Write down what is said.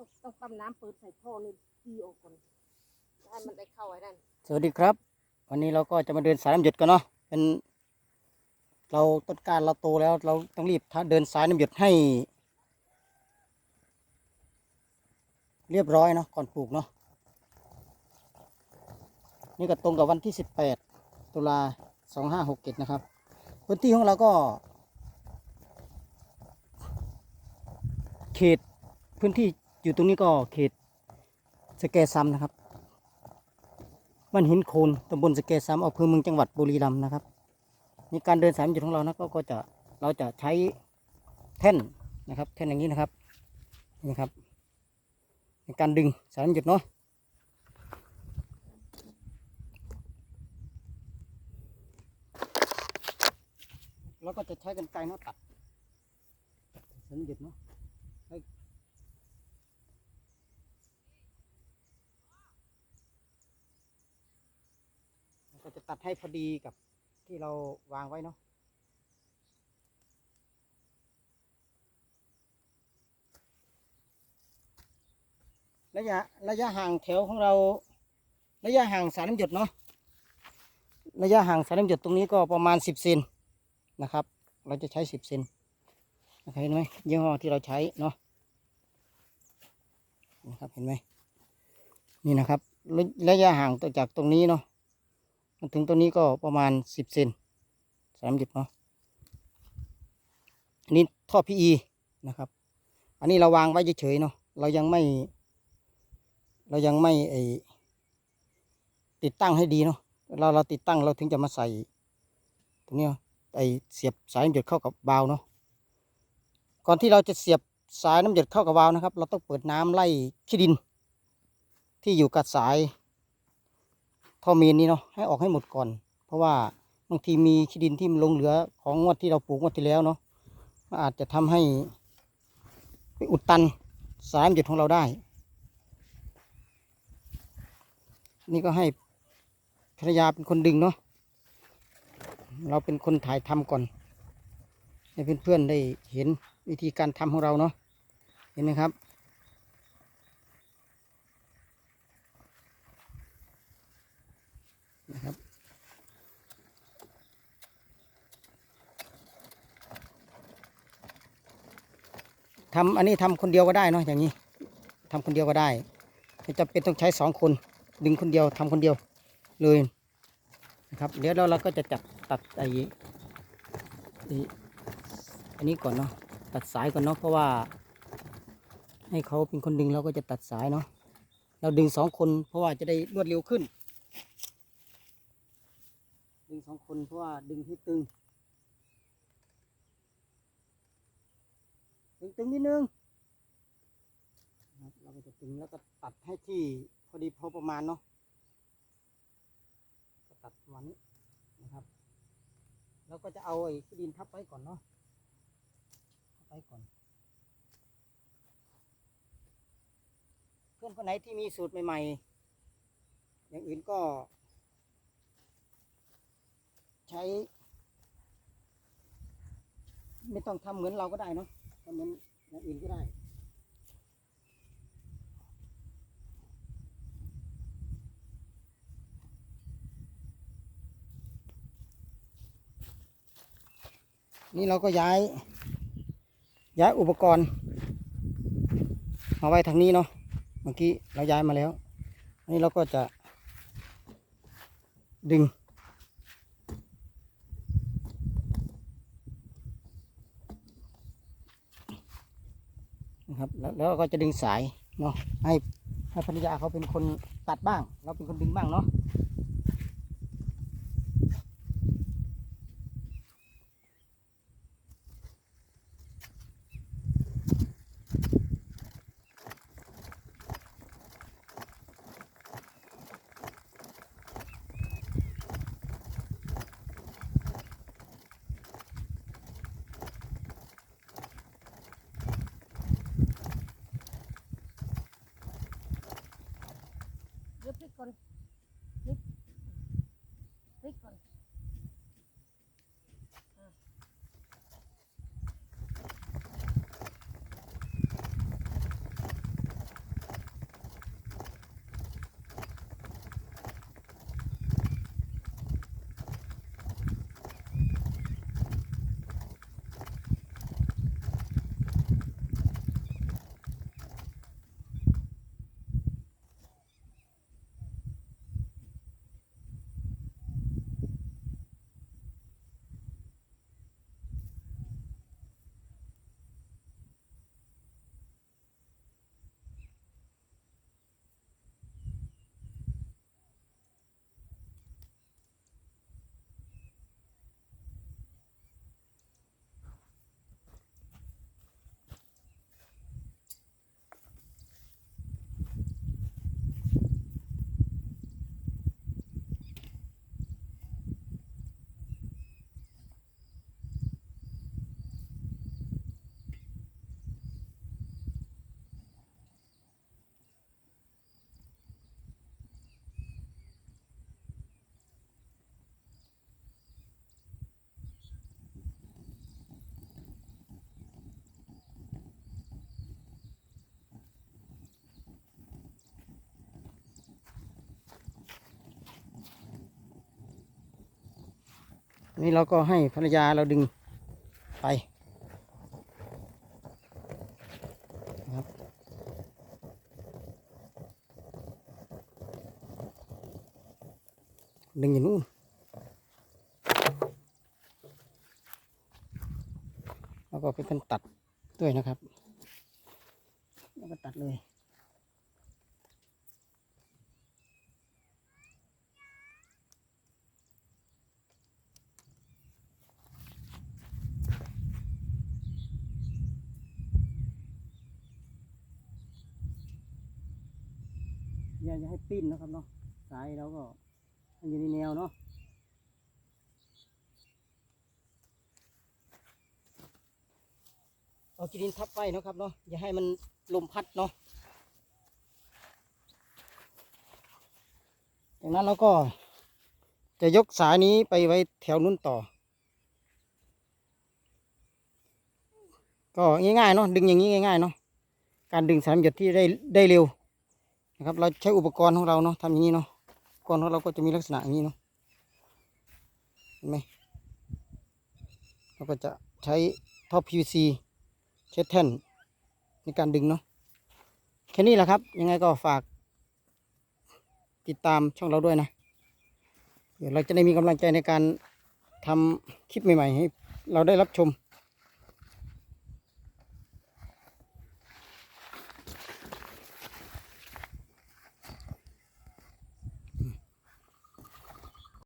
ต้องต้องปั๊มน้ำเปิดใส่ท่อนี่ดีออกก่อนให้มันได้เข้าไอ้นั่นสวัสดีครับ วันนี้เราก็จะมาเดินสายน้ำหยดกันเนาะเป็นเราต้นกล้ารเราโตแล้ว เราต้องรีบทาเดินสายน้ำหยดให้ เรียบร้อยเนาะก่อนปลูกเนาะนี่ก็ตรงกับวันที่สิบแปดตุลาสองห้าหกเจ็ดนะครับ พื้นที่ของเราก็ เขตพื้นที่ อยู่ตรงนี้ก็เขตสแกซัมนะครับบ้านหินโคนตำบลสะเกษสามอำเภอเมืองจังหวัดบุรีรัมย์นะครับในการเดินสายจุดของเรานะก็ก็จะเราจะใช้แท่นนะครับ แท่นอย่างนี้นะครับนี่ครับในการดึงสายหยุดเนาะเราก็จะใช้กันไกรเนาะตัดสายหยุดเนาะให้ ก็จะตัดให้พอดีกับที่เราวางไว้เนาะระยะระยะห่างแถวของเรา ระยะห่างสายน้ำหยดเนาะระยะห่างสายน้ำหยดตรงนี้ก็ประมาณสิบเซนนะครับ เราจะใช้สิบเซนนะครับเห็นไหมยี่ห้อที่เราใช้เนาะนะครับเห็นไหมนี่นะครับระยะห่างต่อจากตรงนี้เนาะ มาถึงตัวนี้ก็ประมาณสิบเซนสามหยุดเนาะอันนี้ท่อ PE นะครับ อันนี้เราวางไว้เฉยๆเนาะเรายังไม่ เรายังไม่ไอติดตั้งให้ดีเนาะเราเราติดตั้งเราถึงจะมาใส่ตรงนี้เนาะไอเสียบสายน้ำหยดเข้ากับบาวเนาะก่อนที่เราจะเสียบสายน้ำหยดเข้ากับวาวนะครับ เราต้องเปิดน้ำไล่ขี้ดิน ที่อยู่กับสาย ท่อเมนนี้เนาะให้ออกให้หมดก่อน เพราะว่าบางทีมีขี้ดินที่มันลงเหลือของงวดที่เราปลูกงวดที่แล้วเนาะมันอาจจะทำให้ไปอุดตันสายมันหยุดของเราได้นี่ก็ให้ภรรยาเป็นคนดึงเนาะเราเป็นคนถ่ายทำก่อนให้เพื่อนๆได้เห็นวิธีการทำของเราเนาะเห็นไหมครับ ทำอันนี้ทำคนเดียวก็ได้เนาะอย่างนี้ทำคนเดียวก็ได้ไม่จำเป็นต้องใช้สองคน ดึงคนเดียวทำคนเดียวเลยนะครับเดี๋ยวเราเราก็จะจับตัดไอ้ไอ้อันนี้ก่อนเนาะตัดสายก่อนเนาะเพราะว่า ให้เขาเป็นคนดึงเราก็จะตัดสายเนาะเราดึงสองคนเพราะว่าจะได้รวดเร็วขึ้น ดึงสองคนเพราะว่าดึงให้ตึง ตึงตึงนิดนึงนะครับเราก็จะตึงแล้วก็ตัดให้ที่พอดีพอประมาณเนาะก็ตัดประมาณนี้นะครับ แล้วก็จะเอาไอ้ที่ดินทับไว้ก่อนเนาะทับไว้ก่อน เพื่อนคนไหนที่มีสูตรใหม่ ๆ อย่างอื่นก็ ใช้ ไม่ต้องทำเหมือนเราก็ได้เนาะ ทำเหมือนอย่างอื่นก็ได้นี่เราก็ย้าย ย้ายอุปกรณ์ มาไว้ทางนี้เนาะเมื่อกี้เราย้ายมาแล้ว อันนี้เราก็จะดึง นะครับ แล้วแล้วก็จะดึงสายเนาะให้ให้ภรรยาเขาเป็นคนตัดบ้าง เราเป็นคนดึงบ้างเนาะ ดี๋ นี่เราก็ให้ภรรยาเราดึงไปครับดึงอยู่นู่นแล้วก็เป็นคนตัดด้วยนะครับ แล้วก็ตัดเลย อย่าอย่าให้ปิ้นนะครับเนาะสายเราก็ให้อยู่ในแนวเนาะเอาจีดินทับไว้นะครับเนาะอย่าให้มันลมพัดเนาะจากนั้นเราก็จะยกสายนี้ไปไว้แถวนู้นต่อ ก็ง่ายๆเนาะดึงอย่างนี้ง่ายๆเนาะการดึงสายหยดที่ได้ได้เร็ว นะครับ เราใช้อุปกรณ์ของเราเนาะทำอย่างนี้เนาะอุปกรณ์ของเราก็จะมีลักษณะอย่างนี้เนาะเห็นไหมเราก็จะใช้ท่อ PVC ใช้แท่นในการดึงเนาะแค่นี้แหละครับ ยังไงก็ฝากติดตามช่องเราด้วยนะ เดี๋ยวเราจะได้มีกำลังใจในการทำคลิปใหม่ ๆ ให้เราได้รับชม